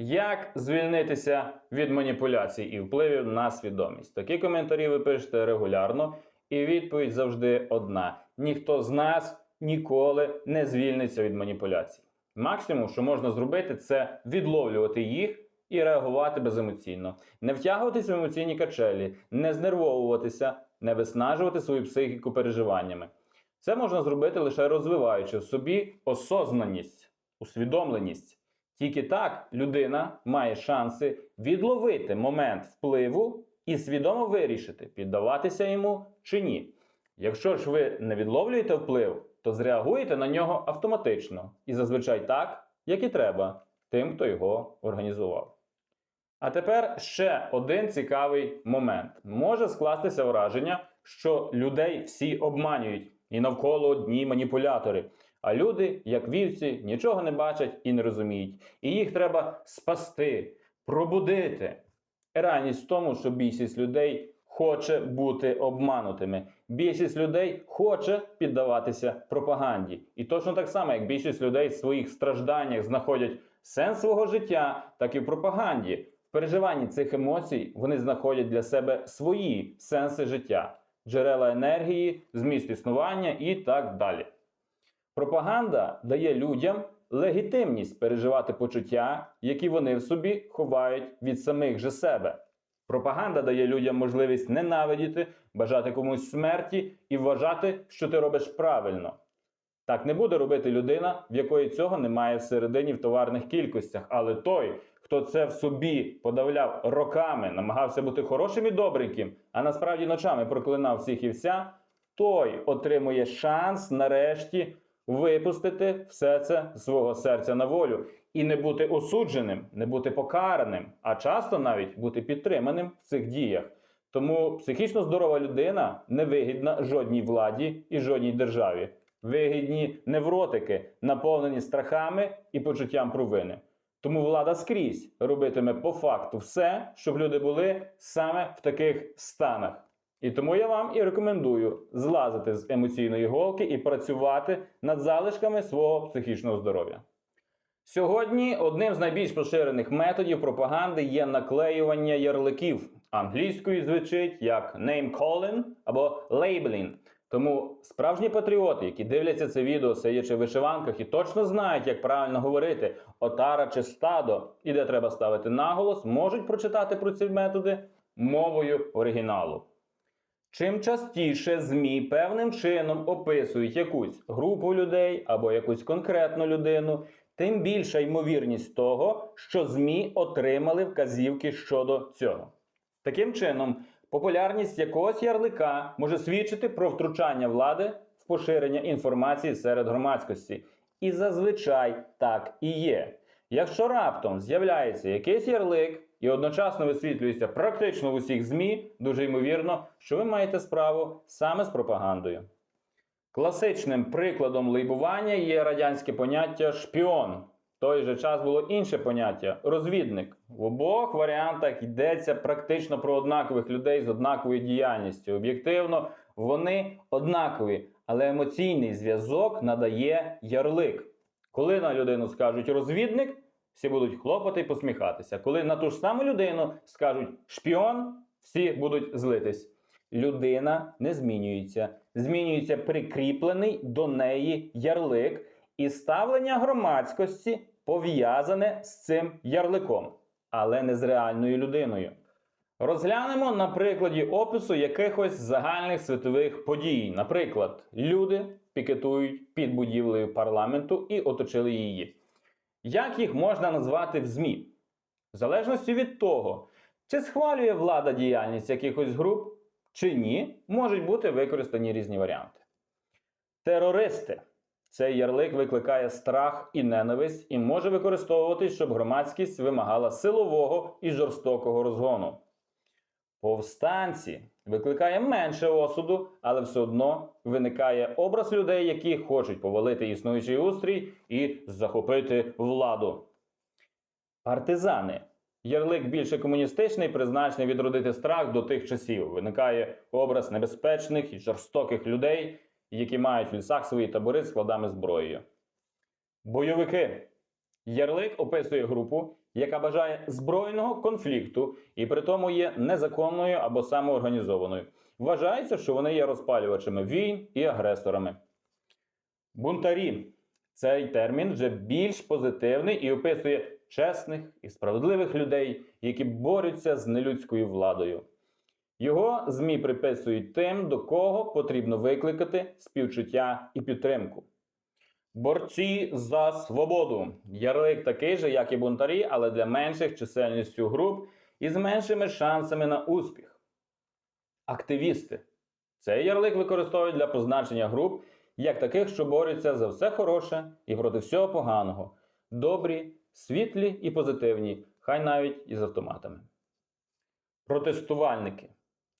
Як звільнитися від маніпуляцій і впливів на свідомість? Такі коментарі ви пишете регулярно, і відповідь завжди одна: ніхто з нас ніколи не звільниться від маніпуляцій. Максимум, що можна зробити, це відловлювати їх і реагувати беземоційно, не втягуватися в емоційні качелі, не знервовуватися, не виснажувати свою психіку переживаннями. Це можна зробити лише розвиваючи в собі осознаність, усвідомленість. Тільки так людина має шанси відловити момент впливу і свідомо вирішити, піддаватися йому чи ні. Якщо ж ви не відловлюєте вплив, то зреагуєте на нього автоматично і зазвичай так, як і треба тим, хто його організував. А тепер ще один цікавий момент. Може скластися враження, що людей всі обманюють і навколо одні маніпулятори. А люди, як вівці, нічого не бачать і не розуміють. І їх треба спасти, пробудити. Реальність в тому, що більшість людей хоче бути обманутими. Більшість людей хоче піддаватися пропаганді. І точно так само, як більшість людей в своїх стражданнях знаходять сенс свого життя, так і в пропаганді. В переживанні цих емоцій вони знаходять для себе свої сенси життя, джерела енергії, зміст існування і так далі. Пропаганда дає людям легітимність переживати почуття, які вони в собі ховають від самих же себе. Пропаганда дає людям можливість ненавидіти, бажати комусь смерті і вважати, що ти робиш правильно. Так не буде робити людина, в якої цього немає всередині в товарних кількостях. Але той, хто це в собі подавляв роками, намагався бути хорошим і добреньким, а насправді ночами проклинав всіх і вся, той отримує шанс нарешті випустити все це свого серця на волю і не бути осудженим, не бути покараним, а часто навіть бути підтриманим в цих діях. Тому психічно здорова людина не вигідна жодній владі і жодній державі. Вигідні невротики, наповнені страхами і почуттям провини. Тому влада скрізь робитиме по факту все, щоб люди були саме в таких станах. І тому я вам і рекомендую злазити з емоційної голки і працювати над залишками свого психічного здоров'я. Сьогодні одним з найбільш поширених методів пропаганди є наклеювання ярликів. Англійською звучить як name calling або labeling. Тому справжні патріоти, які дивляться це відео, сидячи в вишиванках і точно знають, як правильно говорити отара чи стадо, і де треба ставити наголос, можуть прочитати про ці методи мовою оригіналу. Чим частіше ЗМІ певним чином описують якусь групу людей або якусь конкретну людину, тим більша ймовірність того, що ЗМІ отримали вказівки щодо цього. Таким чином, популярність якогось ярлика може свідчити про втручання влади в поширення інформації серед громадськості. І зазвичай так і є. Якщо раптом з'являється якийсь ярлик і одночасно висвітлюється практично в усіх ЗМІ, дуже ймовірно, що ви маєте справу саме з пропагандою. Класичним прикладом лейбування є радянське поняття шпіон. В той же час було інше поняття розвідник. В обох варіантах йдеться практично про однакових людей з однаковою діяльністю. Об'єктивно, вони однакові, але емоційний зв'язок надає ярлик. Коли на людину скажуть розвідник, всі будуть хлопати і посміхатися. Коли на ту ж саму людину скажуть шпіон, всі будуть злитись. Людина не змінюється. Змінюється прикріплений до неї ярлик, і ставлення громадськості пов'язане з цим ярликом, але не з реальною людиною. Розглянемо на прикладі опису якихось загальних світових подій. Наприклад, люди пікетують під будівлею парламенту і оточили її. Як їх можна назвати в ЗМІ? В залежності від того, чи схвалює влада діяльність якихось груп, чи ні, можуть бути використані різні варіанти. Терористи. Цей ярлик викликає страх і ненависть і може використовуватись, щоб громадськість вимагала силового і жорстокого розгону. Повстанці викликає менше осуду, але все одно виникає образ людей, які хочуть повалити існуючий устрій і захопити владу. Партизани. Ярлик більше комуністичний, призначений відродити страх до тих часів. Виникає образ небезпечних і жорстоких людей, які мають в лісах свої табори з складами зброєю. Бойовики. Ярлик описує групу, яка бажає збройного конфлікту і при тому є незаконною або самоорганізованою. Вважається, що вони є розпалювачами війн і агресорами. Бунтарі. Цей термін вже більш позитивний і описує чесних і справедливих людей, які борються з нелюдською владою. Його ЗМІ приписують тим, до кого потрібно викликати співчуття і підтримку. Борці за свободу. Ярлик такий же, як і бунтарі, але для менших чисельністю груп і з меншими шансами на успіх. Активісти. Цей ярлик використовують для позначення груп як таких, що борються за все хороше і проти всього поганого, добрі, світлі і позитивні, хай навіть із автоматами. Протестувальники.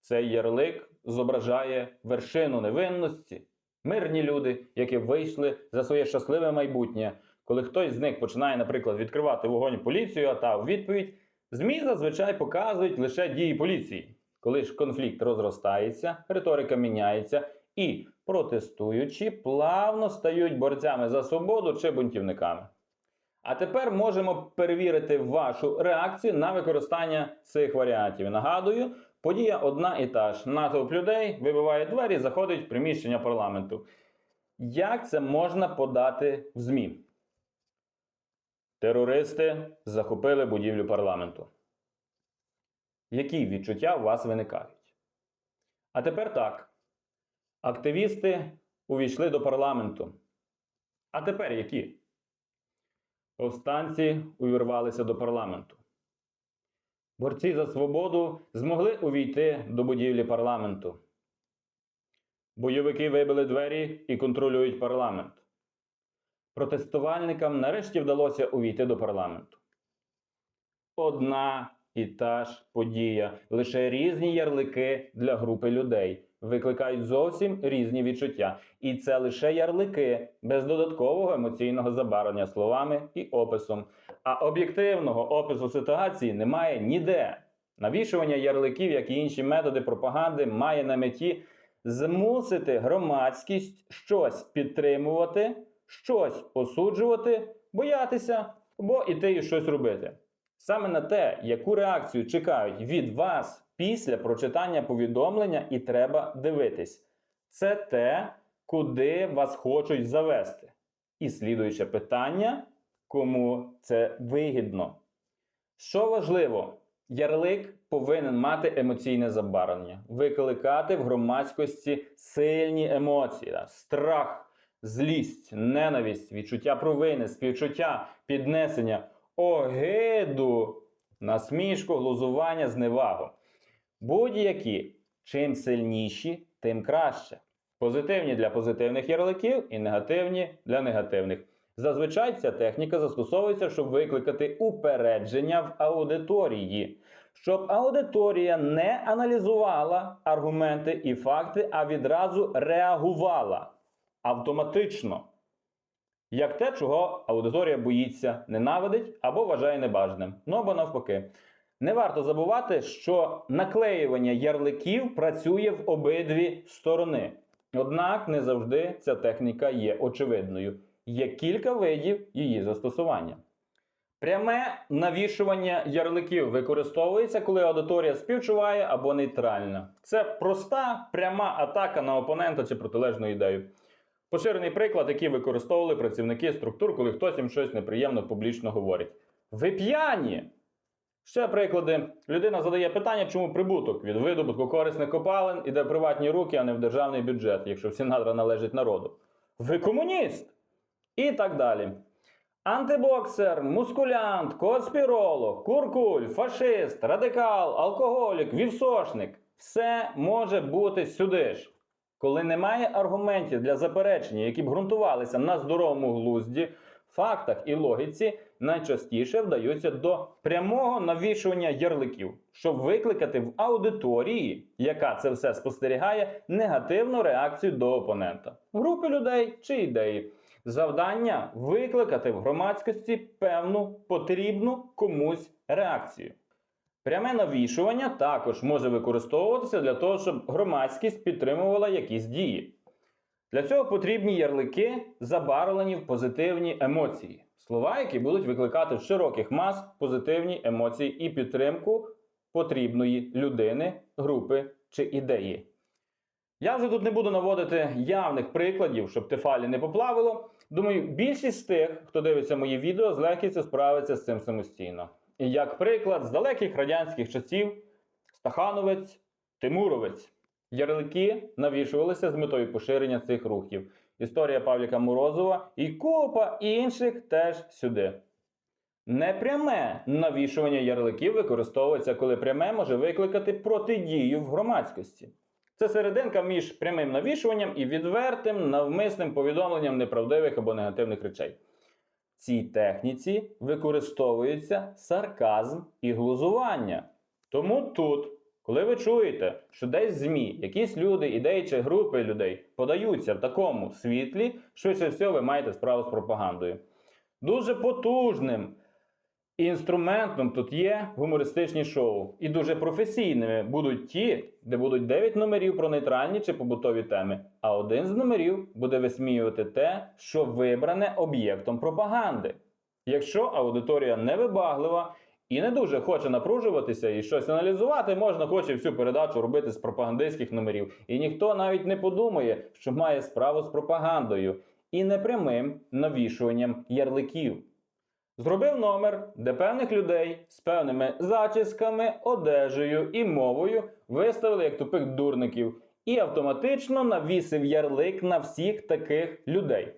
Цей ярлик зображає вершину невинності, мирні люди, які вийшли за своє щасливе майбутнє. Коли хтось з них починає, наприклад, відкривати вогонь поліцію, а та у відповідь, ЗМІ зазвичай показують лише дії поліції. Коли ж конфлікт розростається, риторика міняється, і протестуючі плавно стають борцями за свободу чи бунтівниками. А тепер можемо перевірити вашу реакцію на використання цих варіантів. Нагадую, подія одна і та ж. Натовп людей вибиває двері, заходить в приміщення парламенту. Як це можна подати в ЗМІ? Терористи захопили будівлю парламенту. Які відчуття у вас виникають? А тепер так. Активісти увійшли до парламенту. А тепер які? Повстанці увірвалися до парламенту. Борці за свободу змогли увійти до будівлі парламенту. Бойовики вибили двері і контролюють парламент. Протестувальникам нарешті вдалося увійти до парламенту. Одна і та ж подія, лише різні ярлики для групи людей викликають зовсім різні відчуття. І це лише ярлики без додаткового емоційного забарвлення словами і описом. А об'єктивного опису ситуації немає ніде. Навішування ярликів, як і інші методи пропаганди, має на меті змусити громадськість щось підтримувати, щось осуджувати, боятися або іти і щось робити. Саме на те, яку реакцію чекають від вас після прочитання повідомлення, і треба дивитись. Це те, куди вас хочуть завести. І слідуюче питання, кому це вигідно. Що важливо, ярлик повинен мати емоційне забарвлення, викликати в громадськості сильні емоції, да, страх, злість, ненависть, відчуття провини, співчуття, піднесення, огиду, насмішку, глузування, зневагу. Будь-які чим сильніші, тим краще. Позитивні для позитивних ярликів і негативні для негативних. Зазвичай ця техніка застосовується, щоб викликати упередження в аудиторії, щоб аудиторія не аналізувала аргументи і факти, а відразу реагувала автоматично. Як те, чого аудиторія боїться, ненавидить або вважає небажаним. Ну або навпаки. Не варто забувати, що наклеювання ярликів працює в обидві сторони. Однак не завжди ця техніка є очевидною. Є кілька видів її застосування. Пряме навішування ярликів використовується, коли аудиторія співчуває або нейтральна. Це проста пряма атака на опонента чи протилежну ідею. Поширений приклад, який використовували працівники структур, коли хтось їм щось неприємно публічно говорить. Ви п'яні! Ще приклади. Людина задає питання, чому прибуток від видобутку корисних копалин іде в приватні руки, а не в державний бюджет, якщо всі надра належать народу. Ви комуніст! І так далі. Антибоксер, мускулянт, конспіролог, куркуль, фашист, радикал, алкоголік, вівсошник все може бути сюди ж. Коли немає аргументів для заперечення, які б ґрунтувалися на здоровому глузді, фактах і логіці, найчастіше вдаються до прямого навішування ярликів, щоб викликати в аудиторії, яка це все спостерігає, негативну реакцію до опонента, групи людей чи ідеї. Завдання викликати в громадськості певну потрібну комусь реакцію. Пряме навішування також може використовуватися для того, щоб громадськість підтримувала якісь дії. Для цього потрібні ярлики, забарвлені в позитивні емоції: Слова, які будуть викликати в широких мас позитивні емоції і підтримку потрібної людини, групи чи ідеї. Я вже тут не буду наводити явних прикладів, щоб тефалі не поплавило. Думаю, більшість з тих, хто дивиться мої відео, з легкістю справиться з цим самостійно. І як приклад, з далеких радянських часів Стахановець, Тимуровець. Ярлики навішувалися з метою поширення цих рухів. Історія Павліка Морозова і купа інших теж сюди. Непряме навішування ярликів використовується, коли пряме може викликати протидію в громадськості. Це серединка між прямим навішуванням і відвертим навмисним повідомленням неправдивих або негативних речей. В цій техніці використовується сарказм і глузування. Тому тут, коли ви чуєте, що десь ЗМІ якісь люди, ідеї чи групи людей подаються в такому світлі, швидше всього ви маєте справу з пропагандою. Дуже потужним інструментом тут є гумористичні шоу. І дуже професійними будуть ті, де будуть 9 номерів про нейтральні чи побутові теми, а один з номерів буде висміювати те, що вибране об'єктом пропаганди. Якщо аудиторія невибаглива і не дуже хоче напружуватися і щось аналізувати, можна хоче всю передачу робити з пропагандистських номерів. І ніхто навіть не подумає, що має справу з пропагандою і непрямим навішуванням ярликів. Зробив номер, де певних людей з певними зачісками, одежею і мовою виставили як тупих дурників і автоматично навісив ярлик на всіх таких людей.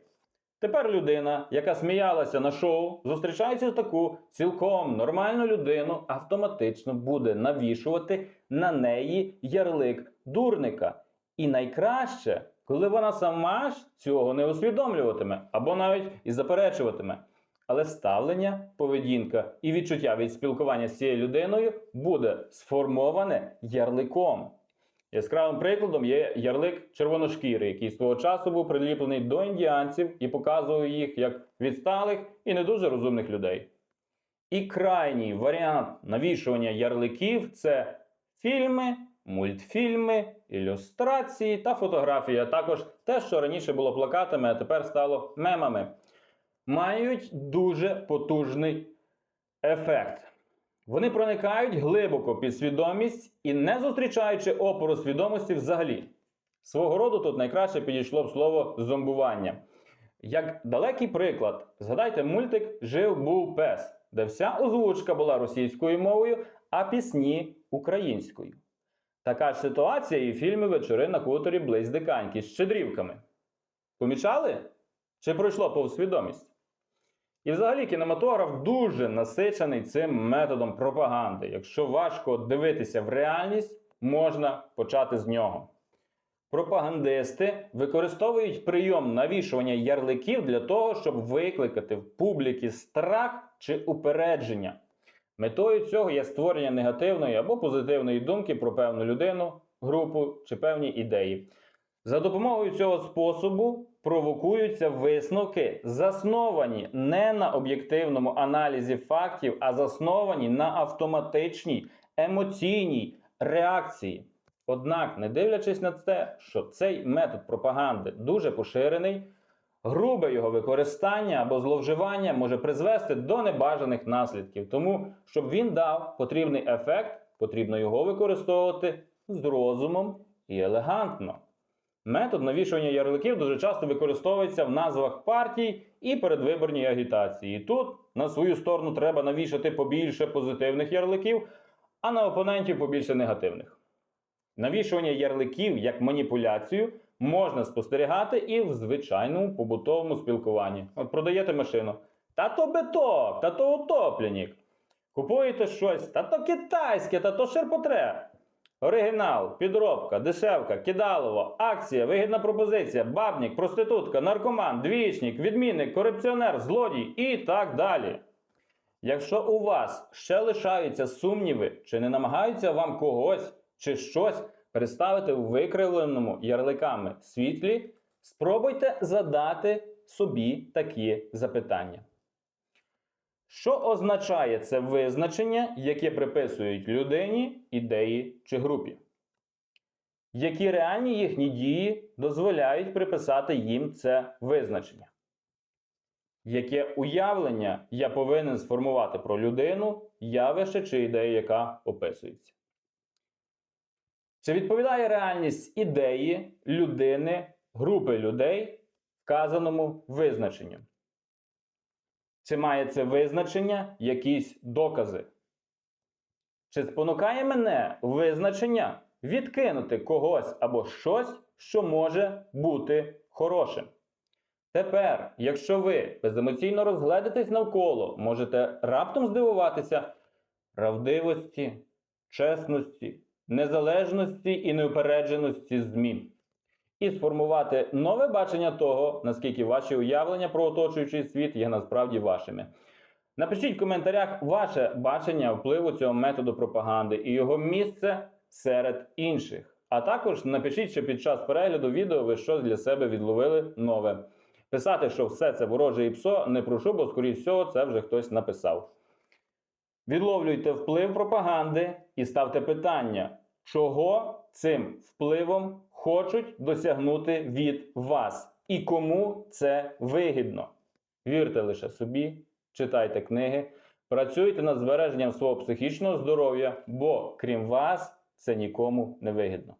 Тепер людина, яка сміялася на шоу, зустрічається таку цілком нормальну людину, автоматично буде навішувати на неї ярлик дурника. І найкраще, коли вона сама ж цього не усвідомлюватиме або навіть і заперечуватиме. Але ставлення, поведінка і відчуття від спілкування з цією людиною буде сформоване ярликом. Яскравим прикладом є ярлик червоношкірий, який свого часу був приліплений до індіанців і показував їх як відсталих і не дуже розумних людей. І крайній варіант навішування ярликів це фільми, мультфільми, ілюстрації та фотографії, а також те, що раніше було плакатами, а тепер стало мемами. Мають дуже потужний ефект. Вони проникають глибоко під свідомість і не зустрічаючи опору свідомості взагалі. Свого роду тут найкраще підійшло б слово зомбування. Як далекий приклад, згадайте мультик Жив був пес, де вся озвучка була російською мовою, а пісні українською. Така ж ситуація і в фільмі Вечори на хуторі близь диканьки з щедрівками. Помічали? Чи пройшло повз свідомість? І взагалі кінематограф дуже насичений цим методом пропаганди. Якщо важко дивитися в реальність, можна почати з нього. Пропагандисти використовують прийом навішування ярликів для того, щоб викликати в публіки страх чи упередження. Метою цього є створення негативної або позитивної думки про певну людину, групу чи певні ідеї. За допомогою цього способу провокуються висновки, засновані не на об'єктивному аналізі фактів, а засновані на автоматичній емоційній реакції. Однак, не дивлячись на те, що цей метод пропаганди дуже поширений, грубе його використання або зловживання може призвести до небажаних наслідків. Тому, щоб він дав потрібний ефект, потрібно його використовувати з розумом і елегантно. Метод навішування ярликів дуже часто використовується в назвах партій і передвиборній агітації. Тут на свою сторону треба навішати побільше позитивних ярликів, а на опонентів побільше негативних. Навішування ярликів як маніпуляцію можна спостерігати і в звичайному побутовому спілкуванні. От продаєте машину. Та то биток, та то утопленік. Купуєте щось, та то китайське, та то ширпотреб. Оригінал, підробка, дешевка, кидалово, акція, вигідна пропозиція, бабник, проститутка, наркоман, двічник, відмінник, корупціонер, злодій і так далі. Якщо у вас ще лишаються сумніви, чи не намагаються вам когось чи щось представити в викривленому ярликами світлі, спробуйте задати собі такі запитання. Що означає це визначення, яке приписують людині, ідеї чи групі? Які реальні їхні дії дозволяють приписати їм це визначення? Яке уявлення я повинен сформувати про людину, явище чи ідею, яка описується? Чи відповідає реальність ідеї, людини, групи людей вказаному визначенню? Чи має це визначення якісь докази? Чи спонукає мене визначення відкинути когось або щось, що може бути хорошим? Тепер, якщо ви беземоційно розгледитесь навколо, можете раптом здивуватися правдивості, чесності, незалежності і неупередженості змін. І сформувати нове бачення того, наскільки ваші уявлення про оточуючий світ є насправді вашими. Напишіть в коментарях ваше бачення впливу цього методу пропаганди і його місце серед інших. А також напишіть, що під час перегляду відео ви щось для себе відловили нове. Писати, що все це вороже і псо, не прошу, бо, скоріш всього, це вже хтось написав. Відловлюйте вплив пропаганди і ставте питання, чого цим впливом хочуть досягнути від вас і кому це вигідно. Вірте лише собі, читайте книги, працюйте над збереженням свого психічного здоров'я, бо крім вас це нікому не вигідно.